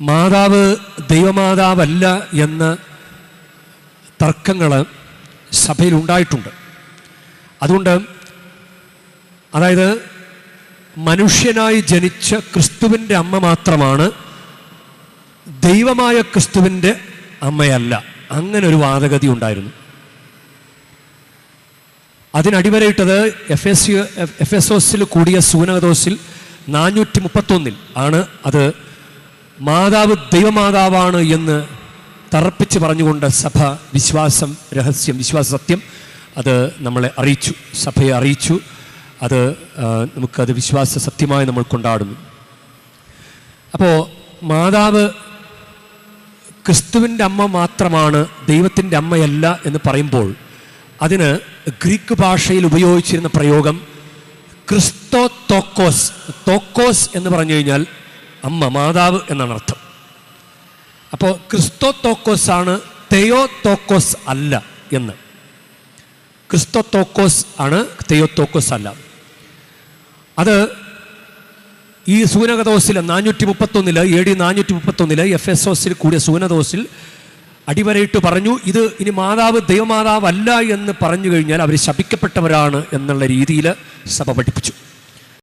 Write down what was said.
മാതാവ് ദൈവമാതാവല്ല എന്ന് തർക്കങ്ങൾ സഭയിൽ ഉണ്ടായിട്ടുണ്ട് അതുകൊണ്ട് അതായത് മനുഷ്യനായി ജനിച്ച ക്രിസ്തുവിന്റെ അമ്മ മാത്രമാണ് ദൈവമായ ക്രിസ്തുവിന്റെ അമ്മയല്ല. അങ്ങനെ ഒരു വാദഗതി ഉണ്ടായിരുന്നു. അതിനടിവരയിട്ടത് എഫ് എസ് എഫ് എസ് ഒസിൽ കൂടിയ സൂനകദോസിൽ നാനൂറ്റി മുപ്പത്തൊന്നിൽ ആണ് അത് മാതാവ് ദൈവമാതാവാണ് എന്ന് തറപ്പിച്ച് പറഞ്ഞുകൊണ്ട് സഭ വിശ്വാസം രഹസ്യം വിശ്വാസ സത്യം അത് നമ്മളെ അറിയിച്ചു സഭയെ അറിയിച്ചു. അത് നമുക്കത് വിശ്വാസ സത്യമായി നമ്മൾ കൊണ്ടാടുന്നു. അപ്പോൾ മാതാവ് ക്രിസ്തുവിന്റെ അമ്മ മാത്രമാണ് ദൈവത്തിന്റെ അമ്മയല്ല എന്ന് പറയുമ്പോൾ അതിന് ഗ്രീക്ക് ഭാഷയിൽ ഉപയോഗിച്ചിരുന്ന പ്രയോഗം ക്രിസ്തോ തോക്കോസ് തോക്കോസ് എന്ന് പറഞ്ഞു കഴിഞ്ഞാൽ അമ്മ മാതാവ് എന്നാണ് അർത്ഥം. അപ്പോൾ ക്രിസ്തോ തോക്കോസ് ആണ് തെയോ തോക്കോസ് അല്ല എന്ന്. ക്രിസ്തോ തോക്കോസ് ആണ് തെയോ തോക്കോസ് അല്ല. അത് ഈ സൂനകദോസിൽ നാനൂറ്റി മുപ്പത്തൊന്നിൽ എ ഡി നാനൂറ്റി മുപ്പത്തൊന്നിൽ എഫ് എസ് ഒസിൽ കൂടിയ സൂനദോസിൽ അടിവരയിട്ട് പറഞ്ഞു ഇത് ഇനി മാതാവ് ദൈവമാതാവല്ല എന്ന് പറഞ്ഞു കഴിഞ്ഞാൽ അവർ ശപിക്കപ്പെട്ടവരാണ് എന്നുള്ള രീതിയിൽ സഭ പഠിപ്പിച്ചു.